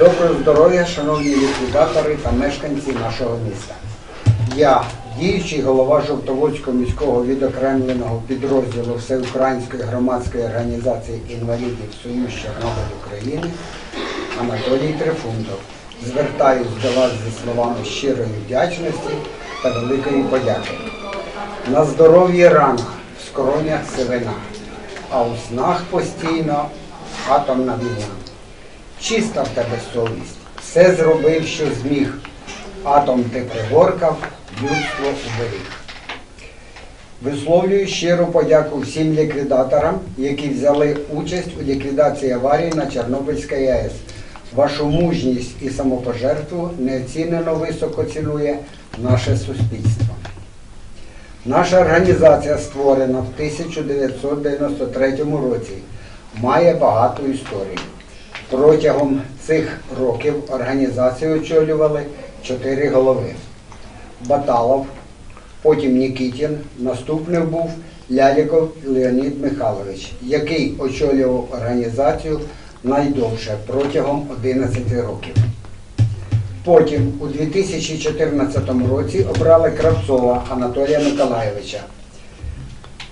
Доброго здоров'я, шановні ліквідатори та мешканці нашого міста. Я, діючий голова Жовтоводського міського відокремленого підрозділу Всеукраїнської громадської організації інвалідів Союз Чорнобиль України Анатолій Трифунтов. Звертаюсь до вас зі словами щирої вдячності та великої подяки. На здоров'ї рана, в скронях сивина, а у снах постійно атомна війна. Чиста в тебе совість, все зробив, що зміг. Атом ти пригоркав, людство уберіг. Висловлюю щиру подяку всім ліквідаторам, які взяли участь у ліквідації аварії на Чорнобильській АЕС. Вашу мужність і самопожертву неоцінено високо цінує наше суспільство. Наша організація створена в 1993 році, має багату історію. Протягом цих років організацію очолювали чотири голови. Баталов, потім Нікітін, наступним був Ляліков Леонід Михайлович, який очолював організацію найдовше протягом 11 років. Потім у 2014 році обрали Кравцова Анатолія Миколайовича.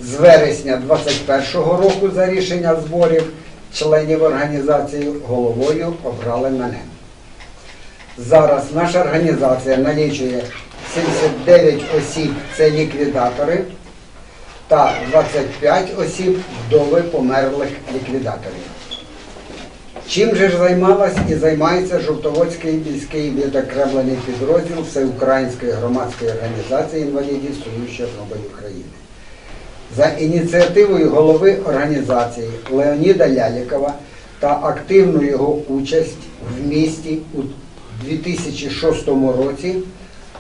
З вересня 2021 року за рішення зборів членів організації головою обрали мене. Зараз наша організація налічує 79 осіб це ліквідатори та 25 осіб вдови померлих ліквідаторів. Чим же ж займалась і займається Жовтоводський міський відокремлений підрозділ Всеукраїнської громадської організації інвалідів Союз Чорнобиль України? За ініціативою голови організації Леоніда Лялікова та активну його участь в місті у 2006 році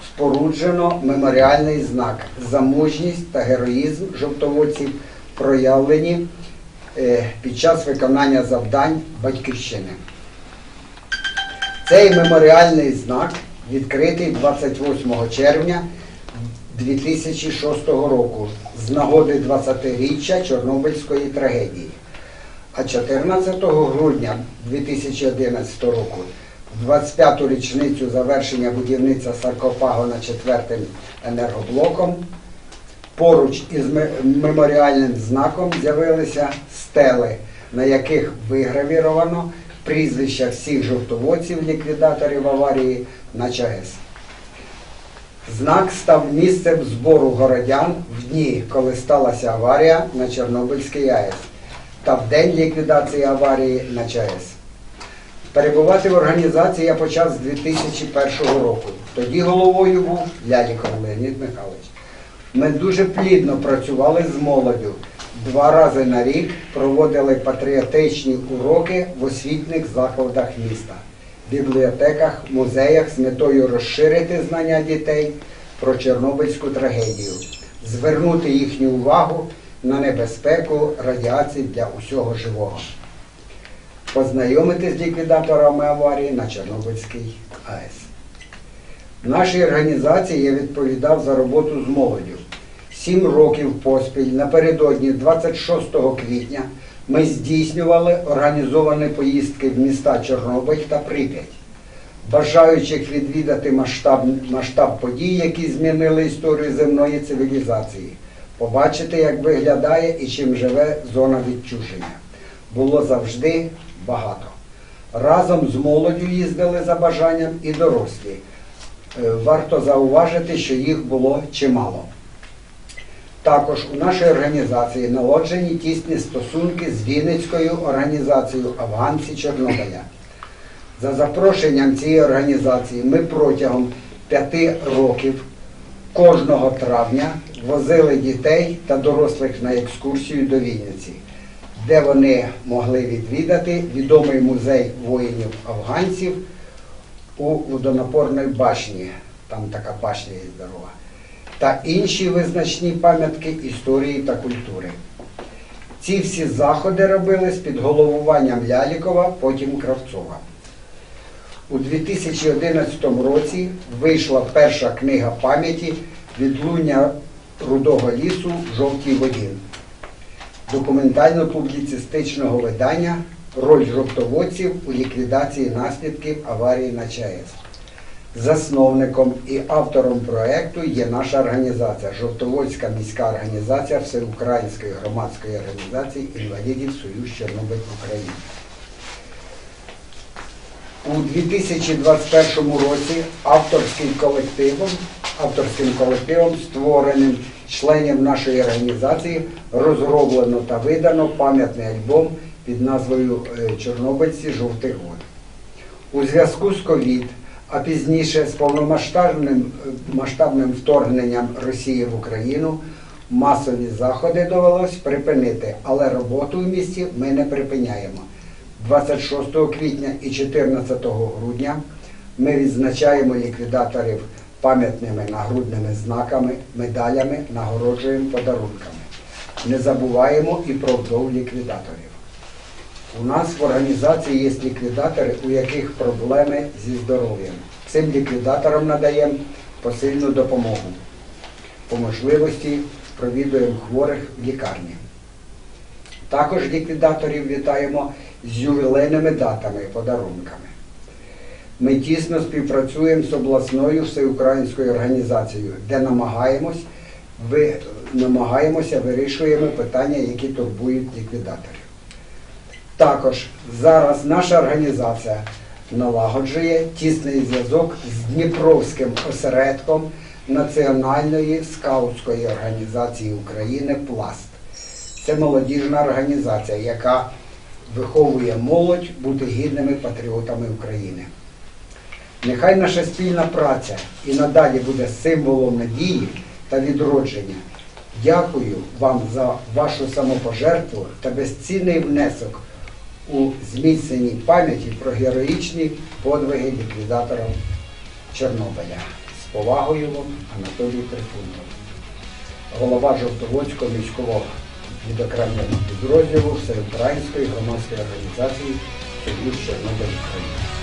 споруджено меморіальний знак за мужність та героїзм жовтоводців, проявлені е, під час виконання завдань батьківщини. Цей меморіальний знак відкритий 28 червня 2006 року з нагоди 20-річчя Чорнобильської трагедії. А 14 грудня 2011 року, в 25-ту річницю завершення будівництва саркофагу на 4 енергоблоком, поруч із меморіальним знаком з'явилися стели, на яких вигравіровано прізвища всіх жовтоводців, ліквідаторів аварії на ЧАЕС. Знак став місцем збору городян в дні, коли сталася аварія на Чорнобильській АЕС та в день ліквідації аварії на ЧАЕС. Перебувати в організації я почав з 2001 року. Тоді головою був Ляліков Леонід Михайлович. Ми дуже плідно працювали з молоддю. Два рази на рік проводили патріотичні уроки в освітніх закладах міста, бібліотеках, музеях з метою розширити знання дітей про Чорнобильську трагедію, звернути їхню увагу на небезпеку радіації для усього живого, познайомити з ліквідаторами аварії на Чорнобильській АЕС. В нашій організації я відповідав за роботу з молоддю. Сім років поспіль напередодні 26 квітня ми здійснювали організовані поїздки в міста Чорнобиль та Прип'ять. Бажаючих відвідати масштаб, масштаб подій, які змінили історію земної цивілізації, побачити, як виглядає і чим живе зона відчуження. Було завжди багато. Разом з молоддю їздили за бажанням і дорослі. Е, Варто зауважити, що їх було чимало. Також у нашій організації наложені тісні стосунки з Вінницькою організацією Афганці Чорнобиля. За запрошенням цієї організації ми протягом п'яти років кожного травня возили дітей та дорослих на екскурсію до Вінниці, де вони могли відвідати відомий музей воїнів афганців у водонапорної башні. Там така башня є здорова. Та інші визначні пам'ятки історії та культури. Ці всі заходи робились під головуванням Лялікова, потім Кравцова. У 2011 році вийшла перша книга пам'яті Відлуння рудого лісу в жовтій воді документально-публіцистичного видання роль жовтоводців у ліквідації наслідків аварії на ЧАЕС. Засновником і автором проекту є наша організація Жовтоводська міська організація Всеукраїнської громадської організації інвалідів Союз Чорнобиль України. У 2021 році авторським колективом, авторським колективом, створеним членів нашої організації, розроблено та видано пам'ятний альбом під назвою е, Чорнобильці жовтий год. У зв'язку з ковід, а пізніше з повномасштабним масштабним вторгненням Росії в Україну, масові заходи довелось припинити, але роботу в місті ми не припиняємо. 26 квітня і 14 грудня ми відзначаємо ліквідаторів пам'ятними нагрудними знаками, медалями, нагороджуємо подарунками. Не забуваємо і про вдов ліквідаторів. У нас в організації є ліквідатори, у яких проблеми зі здоров'ям. Цим ліквідаторам надаємо посильну допомогу. По можливості провідуємо хворих в лікарні. Також ліквідаторів вітаємо з ювілейними датами і подарунками. Ми тісно співпрацюємо з обласною всеукраїнською організацією, де намагаємось, ви, намагаємося вирішуємо питання, які турбують ліквідаторів. Також зараз наша організація налагоджує тісний зв'язок з Дніпровським осередком Національної скаутської організації України Пласт. Це молодіжна організація, яка виховує молодь бути гідними патріотами України. Нехай наша спільна праця і надалі буде символом надії та відродження. Дякую вам за вашу самопожертву та безцінний внесок у зміцненій пам'яті про героїчні подвиги ліквідатора Чорнобиля. З повагою вам Анатолій Трифунов, голова Жовтоводського міського відокремленого підрозділу Всеукраїнської громадської організації Союз Чорнобиль України.